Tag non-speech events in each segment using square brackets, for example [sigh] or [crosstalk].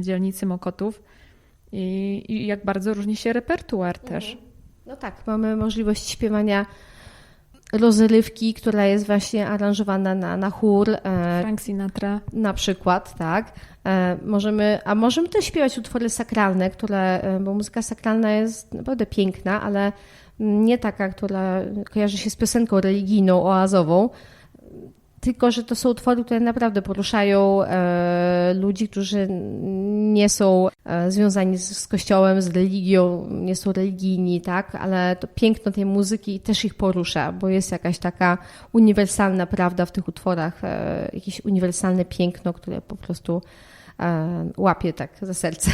dzielnicy Mokotów i, i jak bardzo różni się repertuar też. No tak, mamy możliwość śpiewania rozrywki, która jest właśnie aranżowana na, na chór. e, Frank Sinatra. Na przykład, tak. E, Możemy, a możemy też śpiewać utwory sakralne, które, e, bo muzyka sakralna jest naprawdę piękna, ale nie taka, która kojarzy się z piosenką religijną, oazową, tylko że to są utwory, które naprawdę poruszają e, ludzi, którzy nie są e, związani z, z kościołem, z religią, nie są religijni, tak, ale to piękno tej muzyki też ich porusza, bo jest jakaś taka uniwersalna prawda w tych utworach, e, jakieś uniwersalne piękno, które po prostu e, łapie tak za serce.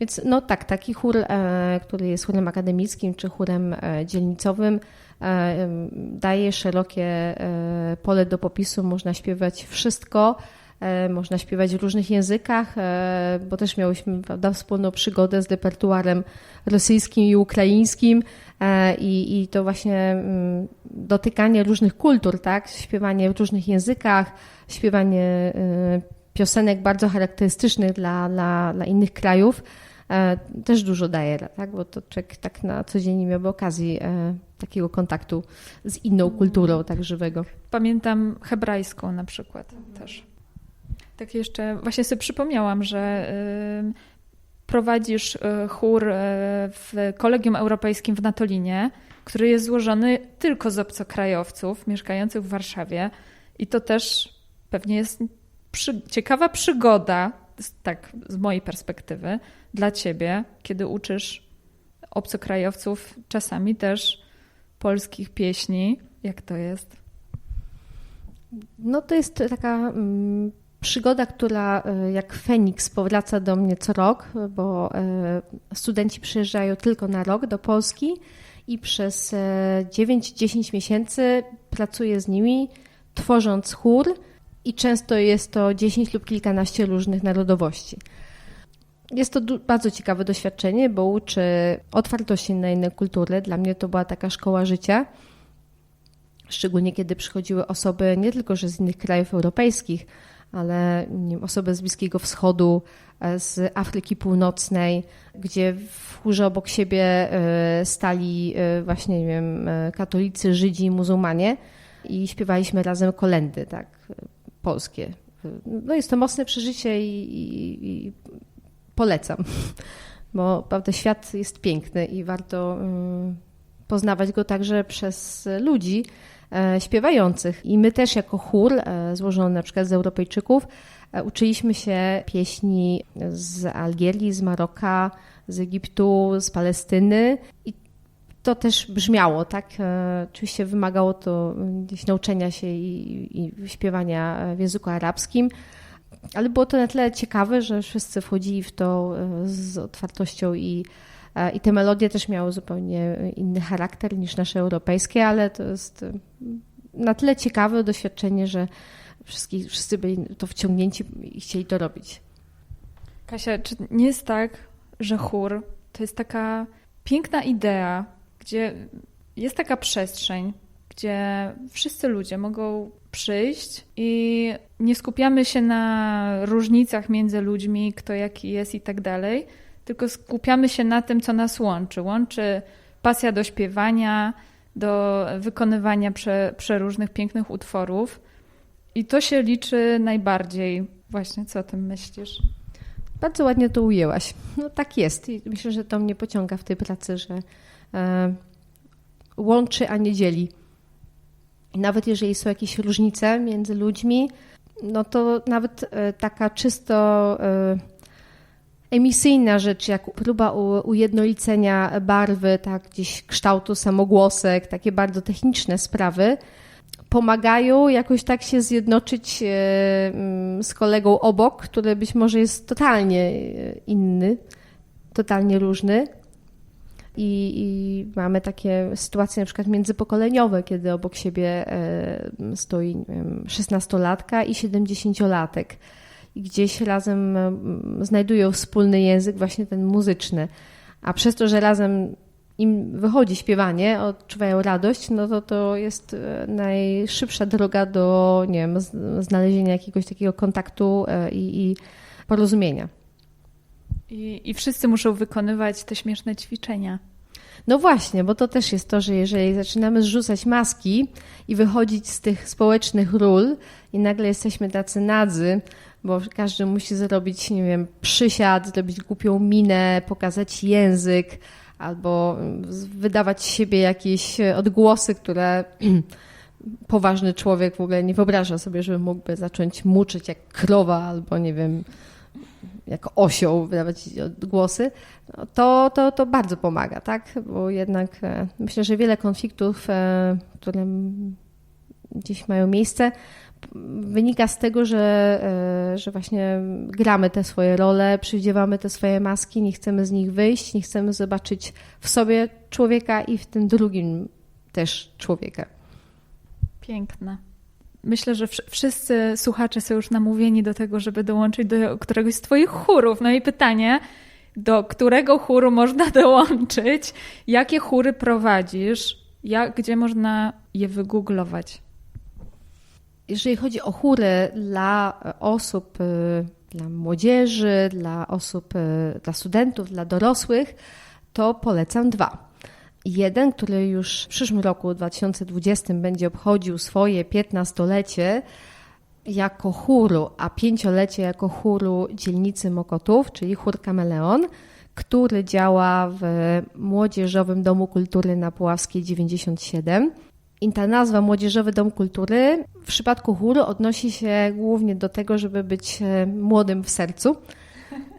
Więc no tak, taki chór, e, który jest chórem akademickim czy chórem e, dzielnicowym, e, daje szerokie pole do popisu. Można śpiewać wszystko, można śpiewać w różnych językach, bo też miałyśmy prawda, wspólną przygodę z repertuarem rosyjskim i ukraińskim i, i to właśnie mm, dotykanie różnych kultur, tak? śpiewanie w różnych językach, śpiewanie piosenek bardzo charakterystycznych dla, dla, dla innych krajów też dużo daje, tak? bo to człowiek tak na co dzień nie miałby okazji e, takiego kontaktu z inną kulturą tak żywego. Pamiętam hebrajską na przykład też. Tak jeszcze, właśnie sobie przypomniałam, że prowadzisz y, chór w Kolegium Europejskim w Natolinie, który jest złożony tylko z obcokrajowców mieszkających w Warszawie i to też pewnie jest przy, ciekawa przygoda, tak z mojej perspektywy, dla ciebie, kiedy uczysz obcokrajowców czasami też polskich pieśni. Jak to jest? No to jest taka mm, przygoda, która e, jak Feniks powraca do mnie co rok, bo e, studenci przyjeżdżają tylko na rok do Polski i przez e, 9-10 miesięcy pracuję z nimi, tworząc chór i często jest to 10 lub kilkanaście różnych narodowości. Jest to bardzo ciekawe doświadczenie, bo uczy otwartości na inne kultury. Dla mnie to była taka szkoła życia. Szczególnie kiedy przychodziły osoby nie tylko że z innych krajów europejskich, ale wiem, osoby z Bliskiego Wschodu, e, z Afryki Północnej, gdzie w chórze obok siebie e, stali e, właśnie nie wiem, katolicy, Żydzi muzułmanie i śpiewaliśmy razem kolendy, tak, polskie. No jest to mocne przeżycie i, i, i polecam, [laughs] bo prawda, świat jest piękny i warto mm, poznawać go także przez ludzi e, śpiewających. I my też jako chór, e, złożony na przykład z Europejczyków, e, uczyliśmy się pieśni z Algierii, z Maroka, z Egiptu, z Palestyny i to też brzmiało, tak? E, Oczywiście wymagało to gdzieś nauczenia się i, i śpiewania w języku arabskim, ale było to na tyle ciekawe, że wszyscy wchodzili w to e, z otwartością i, e, i te melodie też miały zupełnie inny charakter niż nasze europejskie, ale to jest na tyle ciekawe doświadczenie, że wszyscy, wszyscy byli to wciągnięci i chcieli to robić. Kasia, czy nie jest tak, że chór to jest taka piękna idea, gdzie jest taka przestrzeń, gdzie wszyscy ludzie mogą przyjść i nie skupiamy się na różnicach między ludźmi, kto jaki jest i tak dalej, tylko skupiamy się na tym, co nas łączy. Łączy pasja do śpiewania, do wykonywania prze, przeróżnych pięknych utworów. I to się liczy najbardziej. Właśnie, co o tym myślisz? Bardzo ładnie to ujęłaś. No tak jest i myślę, że to mnie pociąga w tej pracy, że łączy, a nie dzieli. Nawet jeżeli są jakieś różnice między ludźmi, no to nawet e, taka czysto e, emisyjna rzecz, jak próba ujednolicenia barwy, tak gdzieś kształtu samogłosek, takie bardzo techniczne sprawy, pomagają jakoś tak się zjednoczyć e, mm, z kolegą obok, który być może jest totalnie e, inny, totalnie różny. I, I mamy takie sytuacje na przykład międzypokoleniowe, kiedy obok siebie e, stoi 16-latka i 70-latek. I gdzieś razem mm, znajdują wspólny język, właśnie ten muzyczny. A przez to, że razem im wychodzi śpiewanie, odczuwają radość, no to to jest e, najszybsza droga do, nie wiem, znalezienia jakiegoś takiego kontaktu e, i, i porozumienia. I, I wszyscy muszą wykonywać te śmieszne ćwiczenia. No właśnie, bo to też jest to, że jeżeli zaczynamy zrzucać maski i wychodzić z tych społecznych ról i nagle jesteśmy tacy nadzy, bo każdy musi zrobić, nie wiem, przysiad, zrobić głupią minę, pokazać język albo wydawać z siebie jakieś odgłosy, które [clears throat] poważny człowiek w ogóle nie wyobraża sobie, żeby mógłby zacząć muczyć jak krowa albo nie wiem, jako osioł wydawać odgłosy, no to, to, to bardzo pomaga, tak? Bo jednak e, myślę, że wiele konfliktów, e, które gdzieś mają miejsce, wynika z tego, że, e, że właśnie gramy te swoje role, przywdziewamy te swoje maski, nie chcemy z nich wyjść, nie chcemy zobaczyć w sobie człowieka i w tym drugim też człowieka. Piękne. Myślę, że wszyscy słuchacze są już namówieni do tego, żeby dołączyć do któregoś z Twoich chórów. No i pytanie, do którego chóru można [laughs] dołączyć? Jakie chóry prowadzisz? Jak, gdzie można je wygooglować? Jeżeli chodzi o chóry dla osób, y, dla młodzieży, dla osób, y, dla studentów, dla dorosłych, to polecam dwa. Jeden, który już w przyszłym roku, 2020, będzie obchodził swoje 15-lecie jako chóru, a pięciolecie jako chóru dzielnicy Mokotów, czyli chór Kameleon, który działa w Młodzieżowym Domu Kultury na Puławskiej 97. I ta nazwa Młodzieżowy Dom Kultury w przypadku chóru odnosi się głównie do tego, żeby być e, młodym w sercu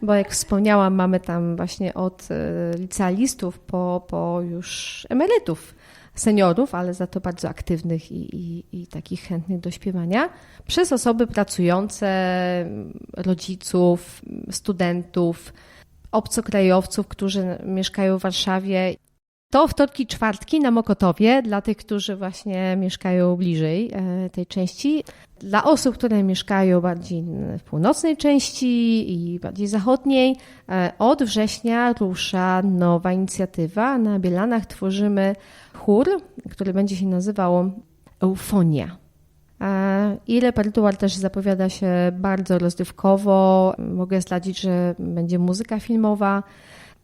bo jak wspomniałam, mamy tam właśnie od e, licealistów po, po już emerytów, seniorów, ale za to bardzo aktywnych i, i, i takich chętnych do śpiewania, przez osoby pracujące, rodziców, studentów, obcokrajowców, którzy mieszkają w Warszawie. To wtorki, czwartki na Mokotowie dla tych, którzy właśnie mieszkają bliżej e, tej części. Dla osób, które mieszkają bardziej w północnej części i bardziej zachodniej, e, od września rusza nowa inicjatywa. Na Bielanach tworzymy chór, który będzie się nazywał Eufonia. E, I repertuar też zapowiada się bardzo rozrywkowo. Mogę zdradzić, że będzie muzyka filmowa,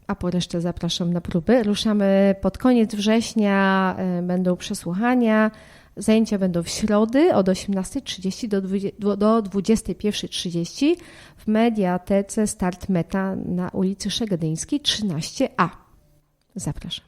a po resztę zapraszam na próby. Ruszamy pod koniec września, e, będą przesłuchania. Zajęcia będą w środy od 18.30 do, do 21.30 w Mediatece Start Meta na ulicy Szegedyńskiej 13A. Zapraszam.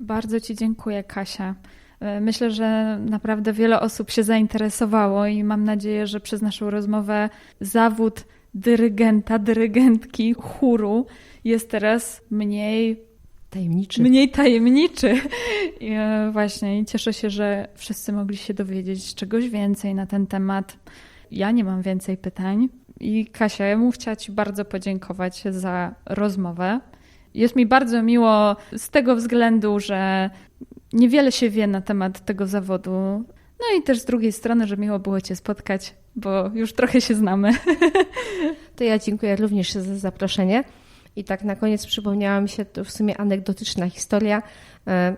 Bardzo Ci dziękuję, Kasia. E, myślę, że naprawdę wiele osób się zainteresowało i mam nadzieję, że przez naszą rozmowę zawód dyrygenta, dyrygentki chóru jest teraz mniej tajemniczy. Mniej tajemniczy. I e, właśnie i cieszę się, że wszyscy mogli się dowiedzieć czegoś więcej na ten temat. Ja nie mam więcej pytań. I Kasia, ja bym chciała Ci bardzo podziękować za rozmowę. Jest mi bardzo miło z tego względu, że niewiele się wie na temat tego zawodu. No i też z drugiej strony, że miło było Cię spotkać, bo już trochę się znamy. [laughs] To ja dziękuję również za zaproszenie. I tak na koniec przypomniała mi się to w sumie anegdotyczna historia, e,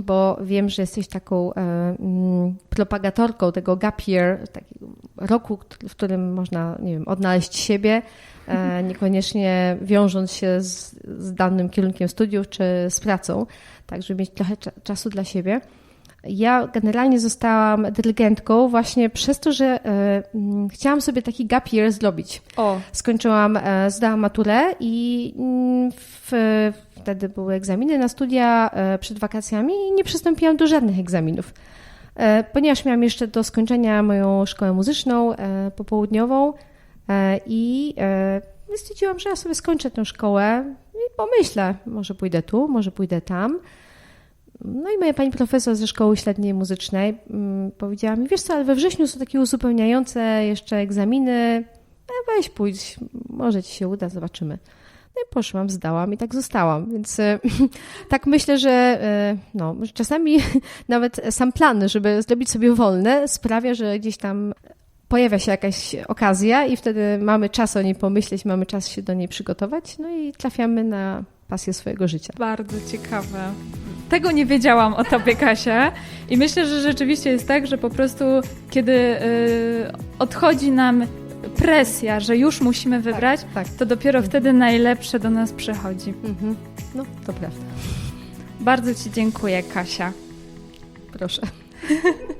bo wiem, że jesteś taką e, mm, propagatorką tego gap year, takiego roku, w którym można, nie wiem, odnaleźć siebie, e, [laughs] niekoniecznie wiążąc się z, z danym kierunkiem studiów czy z pracą, tak żeby mieć trochę czasu dla siebie. Ja generalnie zostałam dyrygentką właśnie przez to, że e, mm, chciałam sobie taki gap year zrobić. O. Skończyłam, e, zdałam maturę i mm, w, wtedy były egzaminy na studia e, przed wakacjami i nie przystąpiłam do żadnych egzaminów. Ponieważ miałam jeszcze do skończenia moją szkołę muzyczną popołudniową i stwierdziłam, że ja sobie skończę tę szkołę i pomyślę, może pójdę tu, może pójdę tam. No i moja pani profesor ze szkoły średniej muzycznej mm, powiedziała mi, wiesz co, ale we wrześniu są takie uzupełniające jeszcze egzaminy, no weź pójdź, może ci się uda, zobaczymy. No i poszłam, zdałam i tak zostałam, więc e, [laughs] tak myślę, że e, no, czasami [laughs] nawet sam plan, żeby zrobić sobie wolne sprawia, że gdzieś tam pojawia się jakaś okazja i wtedy mamy czas o niej pomyśleć, mamy czas się do niej przygotować, no i trafiamy na pasję swojego życia. Bardzo ciekawe. Tego nie wiedziałam o tobie, Kasia. I myślę, że rzeczywiście jest tak, że po prostu kiedy y, odchodzi nam presja, że już musimy wybrać, Tak. to dopiero wtedy najlepsze do nas przychodzi. Mhm. No, to prawda. Bardzo Ci dziękuję, Kasia. Proszę. [laughs]